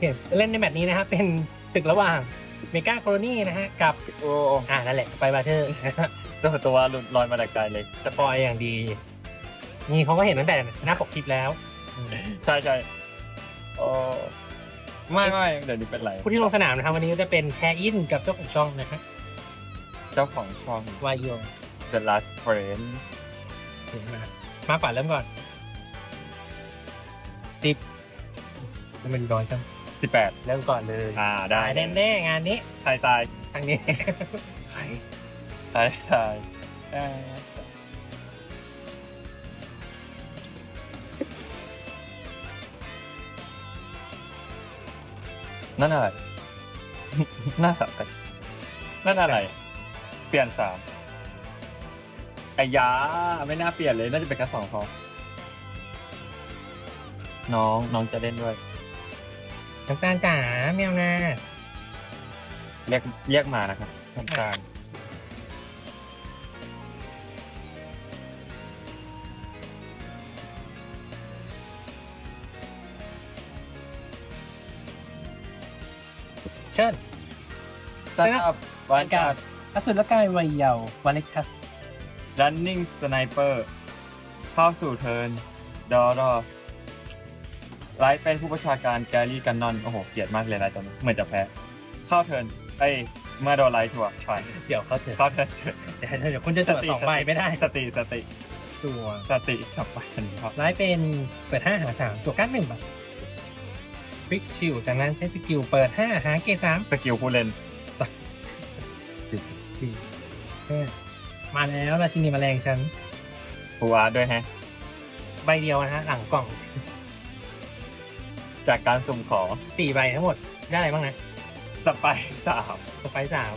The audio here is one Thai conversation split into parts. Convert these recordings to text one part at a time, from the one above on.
เคเล่นในแมตช์นี้นะครับเป็นศึกระหว่างเมกาโคโรนีนะฮะกับโอ้อ่านั่นแหละสไปบาร์เทอร์ตัวตัวหลุดลอยมาแต่ไกลเลยสปอยอย่างดี นี่เขาก็เห็นตั้งแต่หน้าปกคลิปแล้ว ใช่ใช่โอ้ไม่ไม่เดี๋ยวนี้เป็นไรผู้ที่ลงสนามนะครับวันนี้ก็จะเป็นแฮอินกับเจ้าของช่องนะฮะเจ้าของช่องวายโย The Last Friend ถึงมามาก่อนเริ่มก่อนสิบมันเป็นร้อยจัง 18เริ่มก่อนเลยอ่าได้ตายแน่ๆงานนี้ใครตายทางนี้ ใครตายตายเอ่อนั่นอะไรนั่นอะไรนั่นอะไร เปลี่ยนสามไอ้ยาไม่น่าเปลี่ยนเลย น่าจะเป็นแค่สองพอน้องน้องจะเล่นด้วย น้ำตาลจ๋าแมวนาเรียกเรียกมานะครับน้ำตาลเชิญจัดอัพวันการอสุรกายวัยเยาว์วาเล็กทัส running sniper เข้าสู่เทิร์นดอรอ ไลท์เป็นผู้ประชาการแกรี่กันนอน โอ้โห เกลียดมากเลยไลท์ตัวนี้เหมือนจะแพ้ เข้าเทิร์นเอ้ยเมื่อโดนไลท์ถั่วใช่เดี๋ยวเขาเถอะเข้าเทิร์นเฉยเดี๋ยวเดี๋ยวคุณจะตรวจสองใบไม่ได้สติสติจัวสติสับไปชันครับไลฟ์เป็นเปิดห้าหาสามจัวการ์ดหนึ่งใบควิกชิลจากนั้นใช้สกิลเปิดห้าหาเกรดสามสกิลผู้เล่นสามสี่ห้ามาแล้วราชินีแมลงฉันฟูอาร์ตด้วยแฮะ ใบเดียวนะฮะหลังกล่อง จากการสุ่มของสี่ใบทั้งหมดได้อะไรบ้างนะสไปสามสไปซ์สาม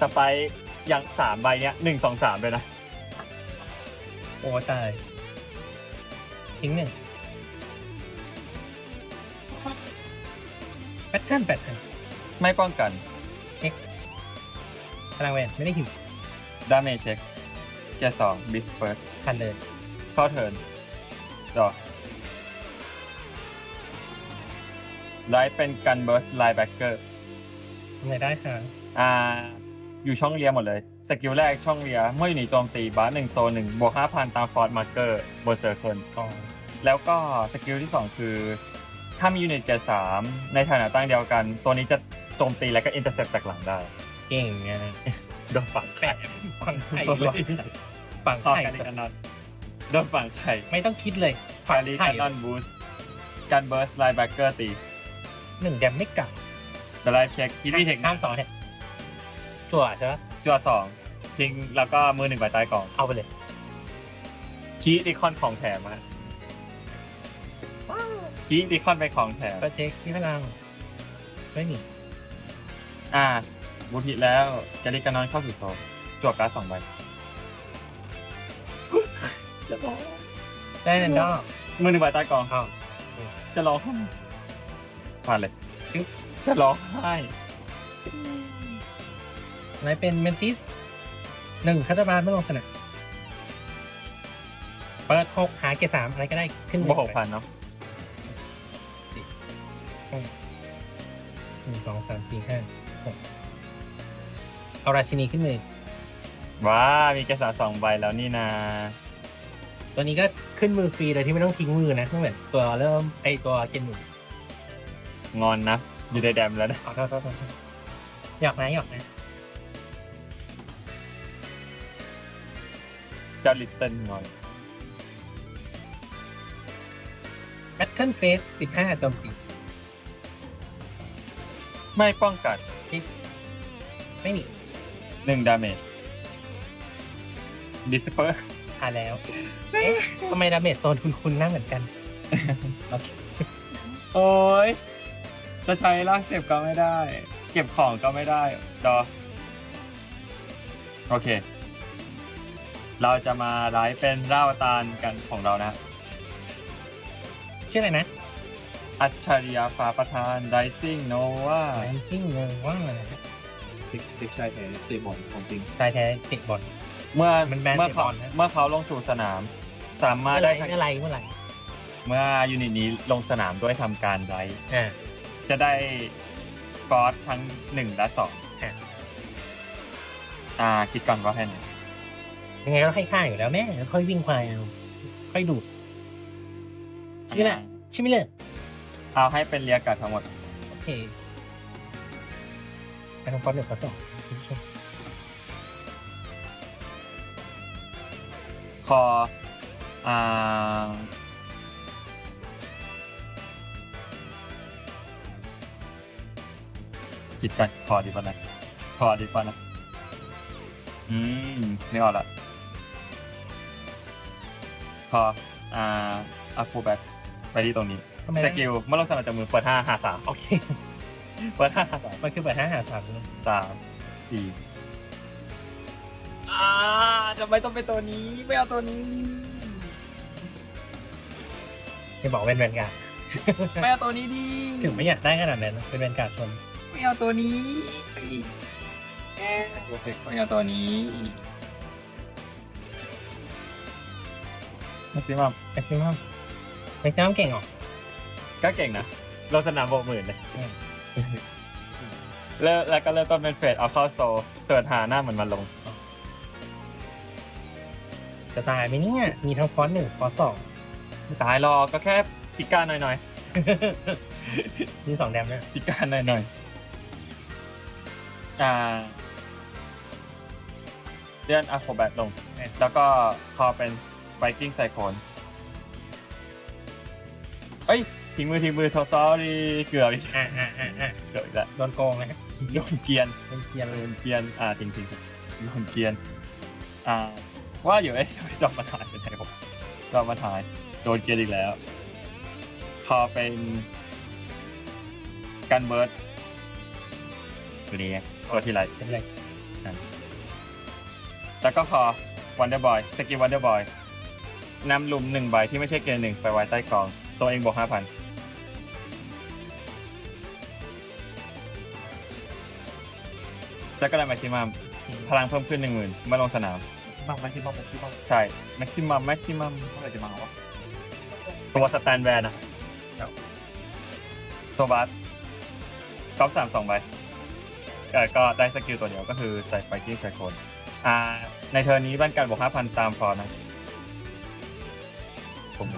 สไปยังสามใบเนี้ยหนึ่งสองสามเลยนะ โอ้ตายทิ้งหนึ่งแพทเทิร์นแปดพันไม่ป้องกันพลังแวนไม่ได้หิวดาเมจเช็คเกียร์สองบิสเฟิร์สพันเลยเข้าเทิร์นดอก ไลท์เป็นกันเบิร์สไลน์แบ็กเกอร์ทำไงได้คะอ่าอยู่ช่องเรียหมดเลย สกิลแรกช่องเรียเมื่ออยู่ในโจมตีบาร์หนึ่งโซนหนึ่งบวกห้าพันตามฟอร์ดมาร์เกอร์บนเซอร์เคิลอ๋อแล้วก็สกิลที่สองคือ ถ้ามียูนิตเกียร์สามในฐานะตั้งเดียวกัน ตัวนี้จะโจมตีและก็อินเตอร์เซปจากหลังได้ เก่งไงโดนฝั่งแปะไข่ฝังไข่เลยฝังเข้าไข่กันกันนอนโดนฝั่งไข่ไม่ต้องคิดเลย ฟารีกันนอนบูสการเบิร์สไลน์แบ็กเกอร์ตี หนึ่งแดมไม่กลับเดลายเช็คคิดวีเทคห้ามสองเนี่ยจั่วใช่ปะจัวสองทิ้งแล้วก็มือหนึ่งใบใต้กล่องเอาไปเลยคีดิคอนของแถมฮะคีดิคอนเป็นของแถมก็เช็คที่พลังไม่หนีอ่าบูทิแล้วแกลิกานอนเข้าสู่โซนจวบการ์ดสองใบจะร้องได้แรนดอมมือหนึ่งใบใต้กองอ้าวจะร้อง ไห้ผ่านเลยจึ๊บจะร้องไห้ไหนเป็นเมนติสหนึ่งคาตาบาลไม่ลงสนามเปิดหกหาเกรดสามอะไรก็ได้ขึ้นบวกหกพันเนาะสี่ห้าหนึ่งสองสามสี่ห้าหกเอาราชินีขึ้นมือว้ามีแกษาสองใบแล้วนี่นาตัวนี้ก็ขึ้นมือฟรีเลยที่ไม่ต้องทิ้งมือนะไม่เหมือนตัวเริ่มไอตัวเกนหนูง อนนะ อยู่ในแดมแล้วนะขอโทษขอโทษขอโทษหยอกนะหยอกนะเจ้าลิตเติ้ลงอน แบทเทิลเฟสสิบห้าโจมตีไม่ป้องกันไม่มีหนึ่งดาเมจดิสเปอร์ทานแล้วเอ๊ะทำไมดาเมจโซนคุณคุณนั่งเหมือนกัน โอเค โอ้ย จะใช้ลากเสียบก็ไม่ได้ เก็บของก็ไม่ได้ดอโอเค เราจะมาไลฟ์เป็นร่าวตาลกันของเรานะ ชื่ออะไรนะอัจฉริยะฟ้าประธาน Rising Nova แมนซิ่งงงว่าอะไรนะติ๊กติ๊กชายแท้เตะบอลของจริง ชายแท้ติดบอล เมื่อมันแบนเมื่อเตะเขาบอลนะ เมื่อเขาลงสู่สนาม สามารถเมื่อไหได้รเมื่อไหรเมื่อไหรเมื่อยูนิตนี้ลงสนามด้วยทำการไลฟ์อ่า จะได้ฟอสทั้งหนึ่งและสองฮะอ่า คิดก่อนว่าให้ไหนยังไงก็ให้ค่าอยู่แล้วแม่ค่อยวิ่งควายเอาค่อยดูดใช่ไหมล่ะใช่ไหมล่ะเอาให้เป็นเรียกกัดทั้งหมด โอเคไปทำฟอนต์หนึ่งฟอนต์สองคุณผู้ชมคออ่า คิดกันคอดีกว่านะคอดีกว่านะ อืมนึกออกละคออ่าอาคูแบทไปที่ตรงนี้ทำไมสนะกิลเมื่อลงสนามจากมือเปิดห้าหาสามโอเคเปิดห้าหาสามมันคือเปิดห้าหาสามเลยสามสี่อ่าทำไมต้องเป็นตัวนี้ไม่เอาตัวนี้จะบอกเป็นแวนการ์ดไม่เอาตัวนี้ดีถึงไม่อยากได้ขนาดนั้นเป็นแวนการ์ดชนไม่ เอาตัวนี้ไม่เอาตัวนี้แม็กซิมัมแม็กซิมัมแม็กซิมัมเก่งเหรอ ก็เก่งนะลงสนามโบกหมื่นเลยอืมแล้วแล้วก็เริ่มต้นเป็นเฟสเอาเข้าโซลเสิร์ชหาหน้าเหมือนมันลง จะตายไหมเนี่ย มีทั้งฟอนต์หนึ่งฟอนต์สองตายรอก็แค่พิการหน่อยมีสองแดมด้วยๆพิการหน่อยๆ อ่าเลื่อนอะโครแบทลง แล้วก็พอเป็นไ i กิ้งไซโคนเอ้ยทิ้งมือทิ้งมือโทซอรี่เกือบอีกอ่าอ่าอ่าอ่าเกือบอีกแล้วโดนโกงนะโดนเกียนเป็นเกียร์โดเลยนเกียนอ่าทิ้งทิ้งทิ้งโดนเกียนอ่า ว่าอยู่เอ้ยทำไมจอมมาถ่ายเป็นไงผมจอมมาถ่ายโดนเกียนอีกแล้วพอเป็นกันเบิร์ดตัวนี้ ตัวที่ไรเป็นไรแล้วก็คอวันเดอร์บอยสกิลวันเดอร์บอยนำลุมหนึ่งใบที่ไม่ใช่เกณฑ์หนึ่งไปไว้ใต้กอง ตัวเองบวกห้าพันจะกระไรแม็กซิมัมพลังเพิ่มขึ้นหนึ่งหมื่นเมื่อลงสนามบ้างไหมที่บ้างไหมที่บ้างใช่แม็กซิมัมแม็กซิมัมเมื่อไหร่จะมาวะตัวสแตนแวนอะโซบัสก๊อฟสามสองใบ เออก็ได้สกิลตัวเดียวก็คือใส่ไฟกิ้งใส่คนอ่าในเทอร์นี้บ้านการบวกห้าพันตามฟอร์นะผม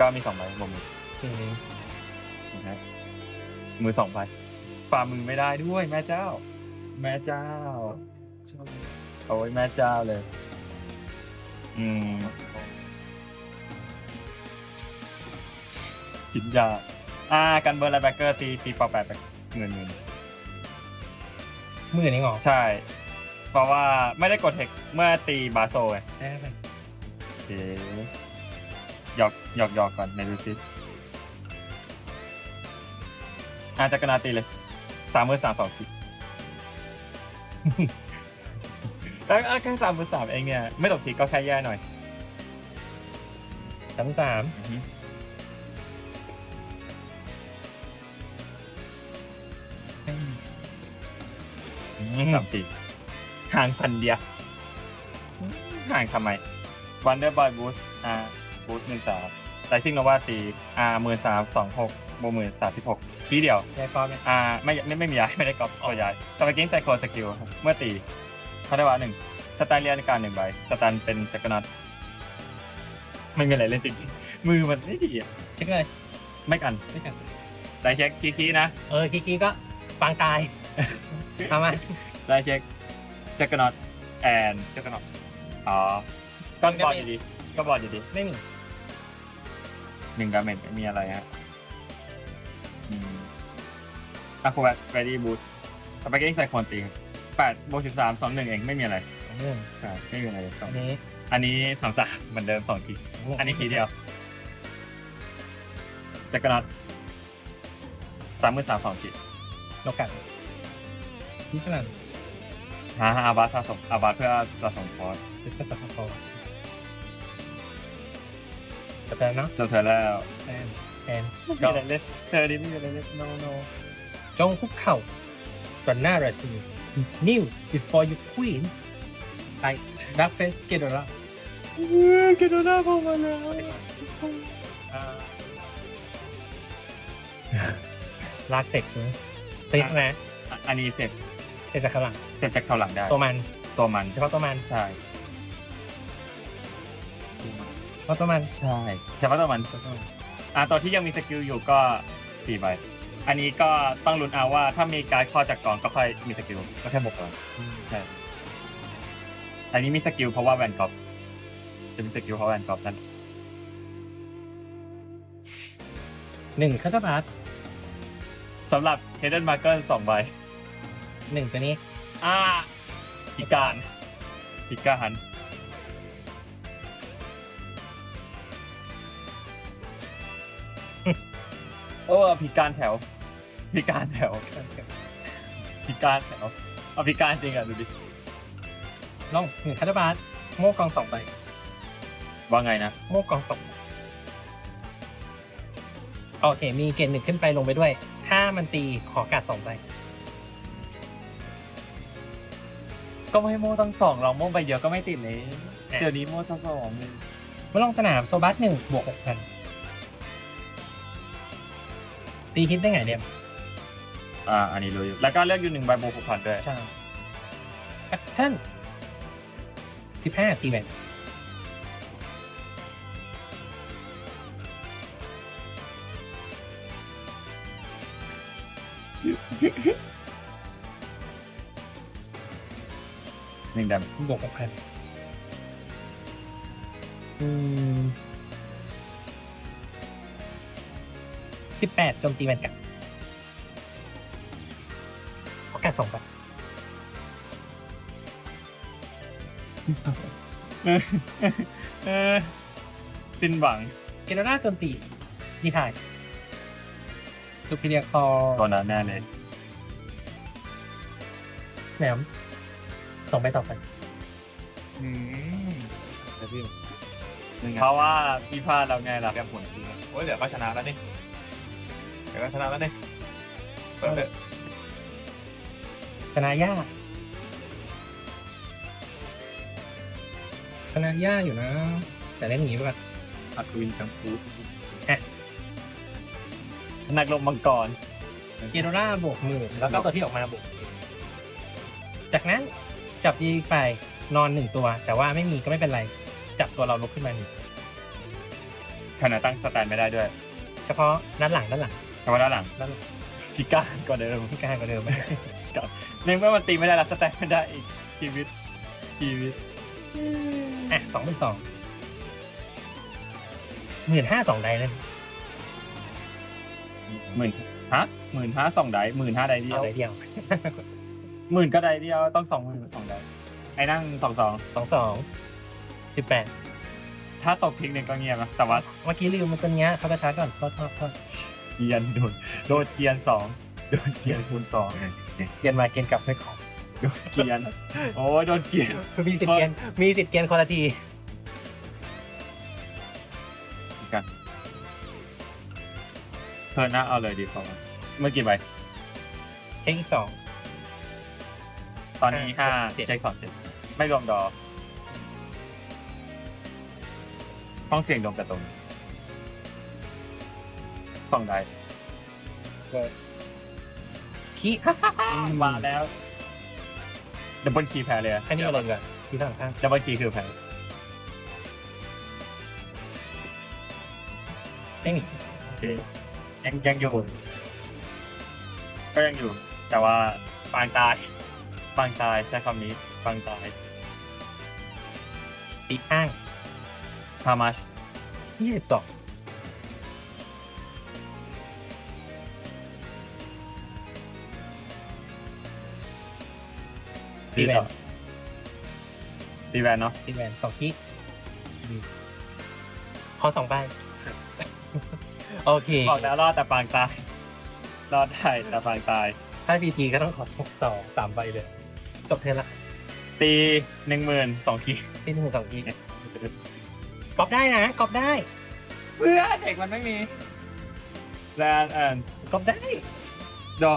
ก็มีสองใบรวมมือโอเคนะฮะมือสองใบฝ่ามือไม่ได้ด้วยแม่เจ้า แม่เจ้าโอ้ยแม่เจ้าเลย อืมคิดยาอ่ากันเบอร์ไลแบ็กเกอร์ตีตีปอแปดไปเงินเงิน มือนี่หรอใช่ เพราะว่าไม่ได้กดเทคเมื่อตีบาโซไงได้ไหมโอเคหยอกหยอกหยอกก่อนในดูซิอาจักรนาตีเลยสามมือสามสองทีแล้วแค่สามมือสามเองเนี่ย ไม่ตกทีก็แค่แย่หน่อยสามสามอือฮึ สามตีห่างพันเดียวห่างทำไมวันเดอร์บอยบูสอ่าบูสหนึ่งสามไลซิ่งโนวาตีอ่าหมื่นสามสองหกโบหมื่นสามสิบหกทีเดียวได้ฟอนต์ไหมอ่าไม่ไม่ไม่มีย้ายไม่ได้ก๊อปตัวย้ายสปากิ้งไซโคสกิลเมื่อตีพัฒวะหนึ่งสแตนเรียนการหนึ่งใบสแตนเป็นจักรนัดไม่มีอะไรเล่นจริงๆมือมันไม่ดีอะเช็คเลยไม่กันไม่กันได้เช็คคีคีนะ เออคีคีก็ปางตาย ทำไมได้เช็คจักรนัดแอนจักรนัดอ๋อก็บอลอยู่ดีก็บอลอยู่ดีไม่มีหนึ่งดาเมจไม่มีอะไรฮะอืมอะคูแบทเรดี้บูทสปากิ้งไซโคนตีแปดโบสิบสามสองหนึ่งเองไม่มีอะไรสองหนึ่งใช่ไม่มีอะไรสออังนนี้อันนี้สามสามเหมือนเดิมสองทีอันนี้ทีเดียวจักรนัดสามมือสามสองทีโลกัน นี่ขนาดหาอาบาสสะสมอาบาสเพื่อสะสมพอร์ตดิสคัสซัพพอร์ตแต่แปลเนาะจนเธอแล้วแฟนแฟนก็เล่นเธอนี่ไม่มีอะไรเล่น no no จงคุกเข่าต่อหน้าราชินี kneel before you queen ไอ้ dark face g e t o r a เกโดน่าพอมาแล้วอ่าลากเสร็จใช่ไหมติ๊กนะอะอันนี้เสร็จ เสร็จจากข้างหลัง เสร็จจากเท่าหลังได้ ตัวมันตัวมันเฉพาะตัวมันใช่เฉพาะตัวมันใช่เฉพาะตัวมันเฉพาะตัวมันอะตัวที่ยังมีสกิลอยู่ก็สี่ใบอันนี้ก็ต้องลุ้นเอาว่าถ้ามีการดข้อจากกองก็ค่อยมีสกิลก็แค่บวกเอาใช่อันนี้มีสกิลเพราะว่าแวนกอฟจะมีสกิลเพราะแวนกอฟนั่นหนึ่งคัตเตอร์บาร์สำหรับเทเดนมาร์เกอร์สองใบ หนึ่งตัวนี้ อ่าพิการพิการโอ้พิการแถวพิการแถวพิการแถวเอาพิการจริงอะดูดิลองหนึ่งคัตเตอร์บาร์โม่กองสองใบว่าไงนะโม่กองสองใบโอเค มีเกณฑ์หนึ่งขึ้นไปลงไปด้วย ถ้ามันตีขอการดสองใบ ก็ไม่โม่ตั้งสองเราโม่ใบเดียวก็ไม่ติดเลย เดี๋ยวนี้โม่ทั้งสองเลยเมื่อลงสนามโซบัสหนึ่งบวกหกพันตีฮิตได้ไงเดียมอ่า อันนี้รู้อยู่ แล้วก็เลือกอยู่หนึ่งใบโบหกพันด้วยใช่แอคชั่นสิบห้าตีแบน หนึ่งแดมบวกหกพันอืมสิบแปดโจมตีแวนกัดโอกาสสองครับเออสิ้นหวัง เจเนอราโจมตีดีทายสุพิเรียคอตัวนั้นแน่เลยแหนม สองใบต่อไปอืมเดี๋ยวพี่ยังไงเพราะว่าพี่พลาดแล้วไงล่ะแก้มผลจริงนะโอ้ยเดี๋ยวก็ชนะแล้วนี่เดี๋ยวก็ชนะแล้วนี่เปิดเลยชนะยากชนะยากอยู่นะ แต่เล่นอย่างนี้ไปก่อนอัดวินจังฟูนักลงมังกรเจโนราบวกหมื่นแล้วก็ตัวที่ออกมาบวกจากนั้น จับยีไปนอนหนึ่งตัว แต่ว่าไม่มีก็ไม่เป็นไร จับตัวเราลุกขึ้นมาหนึ่งขณะตั้งสแตนไม่ได้ด้วยเฉพาะด้านหลังด้านหลังเพราะว่าด้านหลังด้านหลังพิการกว่าเดิมพี่กายกว่าเดิมไหมในเมื่อมันตีไม่ได้แล้วสแตนไม่ได้อีกชีวิตชีวิตอะสองเป็นสองหมื่นห้าสองไดเลยหมื่นฮะหมื่นห้าสองได้หมื่นห้าได้เดียเอาวไดเดียว หมื่นก็ได้เดียวต้องสองหมื่นสองได้ไอ้นั่งสองสองสองสองสิบแปดถ้าตกทิ้งหนึ่งก็เงียบนะแต่ว่าเมื่อกี้ลืมมันตัวเนี้ยเขากระชากก่อนโทษโทษโทษเกียนโดนโดนเกียนสองโดนเกียนคูณสองเกียนมาเกียนกลับไม่ของโดนเกียนโอ้ยโดนเกียนมีสิทธิ์เกียนมีสิทธิ์เกียนคนละทีกันเธอหน้าเอาเลยดีกว่าเมื่อกี่ใบเช็คอีกสอง ตอนนี้ห้าเจ็ดเช็คสองเจ็ดไม่รวมดอต้องเสียงดมแต่ตรงนี้สองได้ขี้มาแล้วดับเบิลคีย์แพ้เลยอะอันนี้อะไรดีกว่าที่ข้างข้างดับเบิลคีย์คือแพ้เทคนิคโอเคยังยังอยู่ ก็ยังอยู่ แต่ว่าปางตาย ปางตายใช้คำนี้ปางตายตีข้าง how much ยี่สิบสองตีแวนตีแวนเนาะตีแวนสองขี้ขอสองใบโอเคบอกแล้วรอดแต่ปางตาย รอดได้แต่ปางตาย ถ้าพีทีก็ต้องขอสองสองสามใบเลย จบเทอร์นละตีหนึ่งหมื่นสองคีย์ที่หนึ่งสองขี้กอบได้นะกอบได้เพื่อเด็กมันไม่มีแลนแอนกอบได้ดอ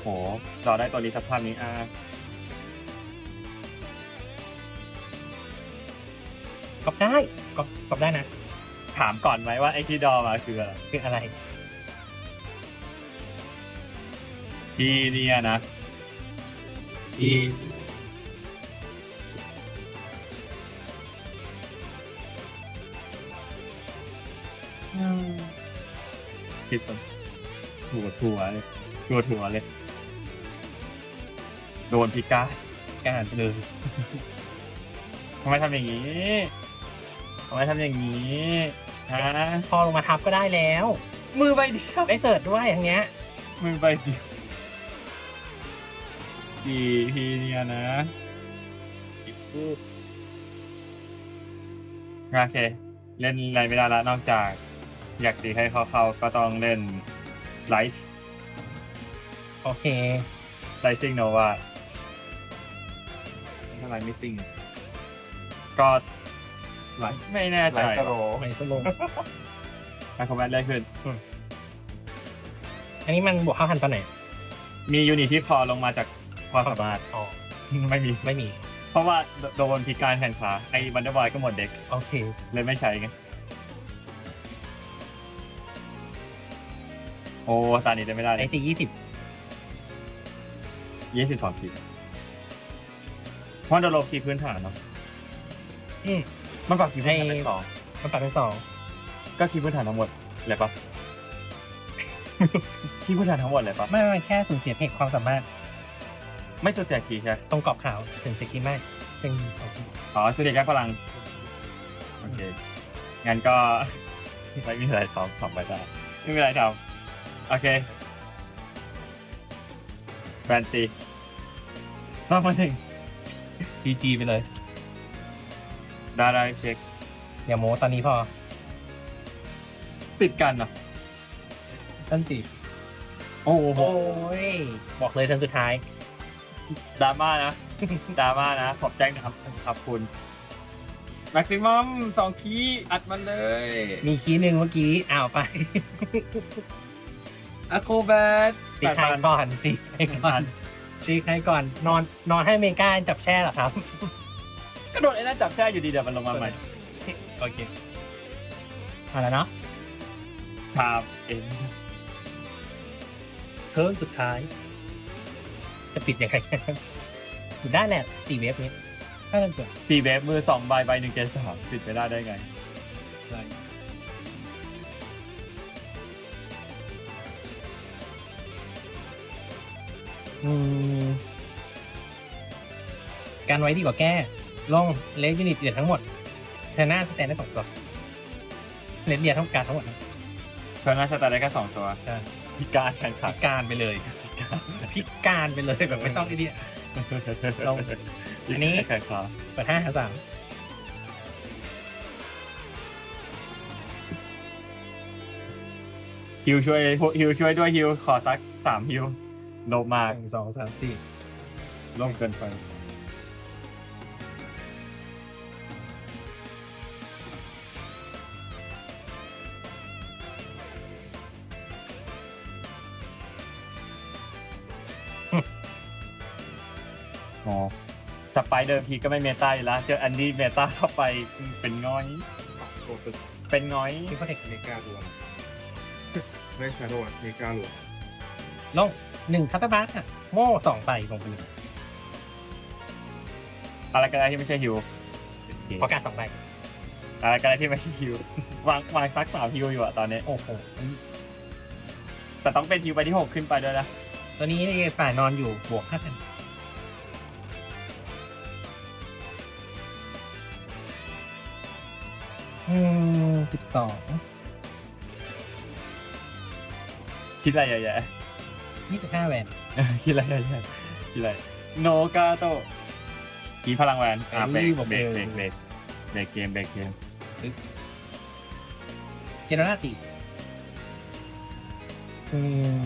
โหรอได้ตัวนี้สภาพนี้อ่ากอบได้กอบกอบได้นะ ถามก่อนไหมว่าไอที่ดอมาคืออะไรคืออะไร พี่เนี่ยนะอีคิดมันหัวถัวเลยหัวถัวเลย โดนพิการการไปเลยทำไมทำอย่างนี้ทำไมทำอย่างนี้ฮะพอลงมาทับก็ได้แล้ว มือใบเดียวได้เสิร์ชด้วยอย่างเงี้ย มือใบเดียว ดีพีเนี่ยนะอีกคู่โอเค เล่นอะไรไม่ได้ละนอกจาก อยากตีให้เขาเข้าก็ต้องเล่นไลท์โอเคไลซิงโนวาอะไรไม่ซิงก็ไลท์ไม่แน่ไลใจท์กระโรไหนสโลงไอคอมแบทได้ขึ้น อันนี้มันบวกห้าพันตอนไหน มียูนิตที่คอลงมาจาก ความสามารถอ๋อไม่มี ไม่มี เพราะว่าโดนพิการแขนขาไอ้วันเดอร์บอยก็หมดเด็ก โอเค เลยไม่ใช้ไง โอ้ตานี้ได้ไม่ได้เลไอยตียี่สิบยี่สิบสองขีดเพราะโดนโลคีพื้นฐานเนาะอืมมันปรับคีพื้นฐานให้เป็นสองมันปัดเป็นสองก็คีพื้นฐานทั้งหมดเลยปะ คีพื้นฐานทั้งหมดเลยปะไม่ไม่แค่สูญเสียเพกความสามารถ ไม่สุดเสียคีใช่ไหมตรงกรอบขาวถึงสกิลไม่เป็นสองทีอ๋อสุดเดียแก้พลัง โอเค งั้นก็ ไม่มีอะไรทำทำไปได้ไม่มีอะไรทำโอเคแบนตีสองมาหนึ่งพีจีไปเลยดาราเช็คอย่าโม้ตอนนี้พอ ติดกันเหรอต้นสี่โอ้โหโอ้ยบอกเลยทันสุดท้าย ดราม่านะ ดราม่านะ ขอบแจ้งนะครับขอบคุณแม็กซิมัมสองคีย์อัดมันเลย มีคีย์หนึ่งเมื่อกี้อ้าวไปอะโคแบทตีใครก่อนตีใครก่อนตีใครก่อน นอนนอนให้เมกาจับแช่เหรอครับ ก็โดนไอ้นั่นจับแช่อยู่ดีเดี๋ยวมันลงมาใหม่โอเคเอาแล้วเนาะชามเอ็นเทิร์นสุดท้าย จะปิดยังไงปิดได้แหละสี่เวฟนี้ถ้าเราจบสี่เบฟมือสองใบใบหนึ่งเกณฑ์สามปิดไม่ได้ได้ไงอืมการไว้ดีกว่าแก้ลงเลสยูนิตเดียทั้งหมดเทอร์หน้าสแตนได้สองตัวเลสเดียทั้งการทั้งหมดนะเพื่อนน่าจะตัดได้แค่สองตัวใช่พิการแข่งขัพินการไปเลย พิการไปเลยแบบไม่ต้องไอ้เนี่ยลงอันนี้แข่งขันเปิดห้าหาสามฮิวช่วยฮิวช่วยด้วยฮิวขอสักสามฮิวโลภมากหนึ่งสองสามสี่โลภเกินไป เดอร์ทีก็ไม่เมตาอยู่แล้ว เจออันดี้เมตาเข้าไปเป็นง้อยโอ้ตึกเป็นง้อยที่เขาเทคเมกาดวงไม่ชาโดว์เมกาหลวงลงหนึ่งคัตเตอร์บัสอะ โม่สองใบลงไปเลยอะไรก็ได้ที่ไม่ใช่ฮิวประกาศสองใบอะไรก็ได้ที่ไม่ใช่ฮิววางวางซักสามฮิวอยู่อะตอนนี้ โอ้โห แต่ต้องเป็นฮิวไปที่หกขึ้นไปด้วยนะ ตัวนี้ฝ่ายนอนอยู่บวกห้าพัน อืมสิบสองคิดอะไรใหญ่ยี่สิบห้าแวนๆคิดอะไรใหญ่ๆคิดอะไรโนกาโตกีพลังแวนอะเบรกเบรกเบรกเบรกเบรกเกมเบรกเกมเจเนอราติอื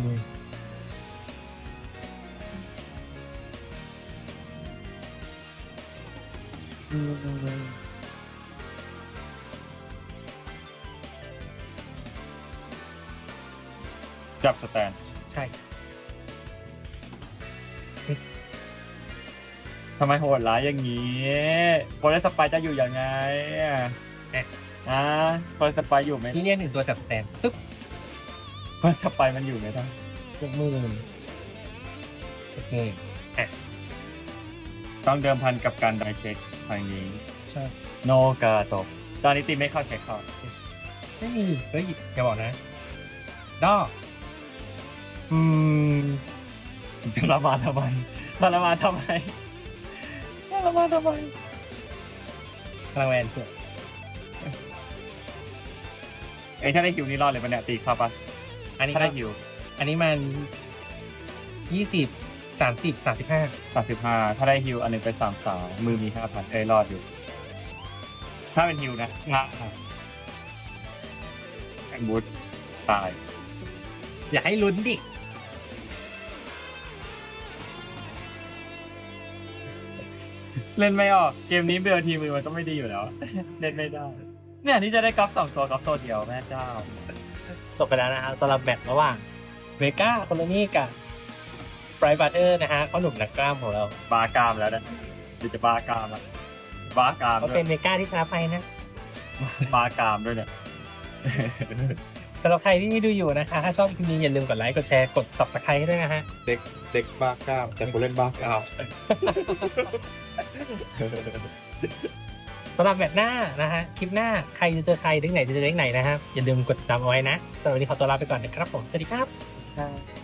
มอืม จับสแตนใช่ทำไมโหดร้ายอย่างนี้โพลสไปจะอยู่ยังไงอะโพลสไปอยู่ไหมนี่เรียกหนึ่งตัวจับสแตนตึ๊บโพลสไปมันอยู่ไหมท่านหกหมื่นหกหมื่นอะต้องเดิมพันกับการไดเช็คทางนี้ ใช่ โนกาโตะตอนนี้ตีไม่เข้าเช็คเขาไม่มีเฮ้ยอย่าบอกนะดอก อืมทรมานทำไมทรมานทำไมทรมานทำไมพลังแวนจบเอ้ยถ้าได้ฮิวนี่รอดเลยปะเนี่ยตีเข้าปะอันนี้ถ้าก็ได้ฮิวอันนี้มันยี่สิบสามสิบสามสิบห้าสามสิบห้าถ้าได้ฮิวอันหนึงไปสามสาวมือมีห้าพันเอ้ยรอดอยู่ ถ้าเป็นฮิวนะงะแองบูธตาย อย่าให้ลุ้นดิ เล่นไม่ออกเกมนี้เบลทีมือมันก็ไม่ดีอยู่แล้ว เล่นไม่ได้ เนี่ยนี่จะได้กอล์ฟสองตัวกอล์ฟตัวเดียวแม่เจ้าจบไปแล้วนะฮะสำหรับแมตช์ระหว่างเวก้าโคโลนี่กับสปรายบัตเตอร์นะฮะข้อหนุ่มนักกล้ามของเราบากามแล้วนะเดี๋ยวจะบากามแล้วบากามก็ด้วเป็ยนเวก้าที่ชนะไปนะบากามด้วยเนี่ย สำหรับใครที่ดูอยู่นะคะ ถ้าชอบคลิปนี้อย่าลืมกดไลค์ กดแชร์ กด subscribe ด้วยนะฮะ เด็กเด็กบ้าก้าวแต่คนเล่นบ้าก้าว สำหรับแมตช์หน้านะฮะ คลิปหน้าใครจะเจอใครเรื่องไหนจะเจอเรื่องไหนนะครับ อย่าลืมกดติดตามเอาไว้นะสำหรับวันนี้ขอตัวลาไปก่อนนะครับผม สวัสดีครับ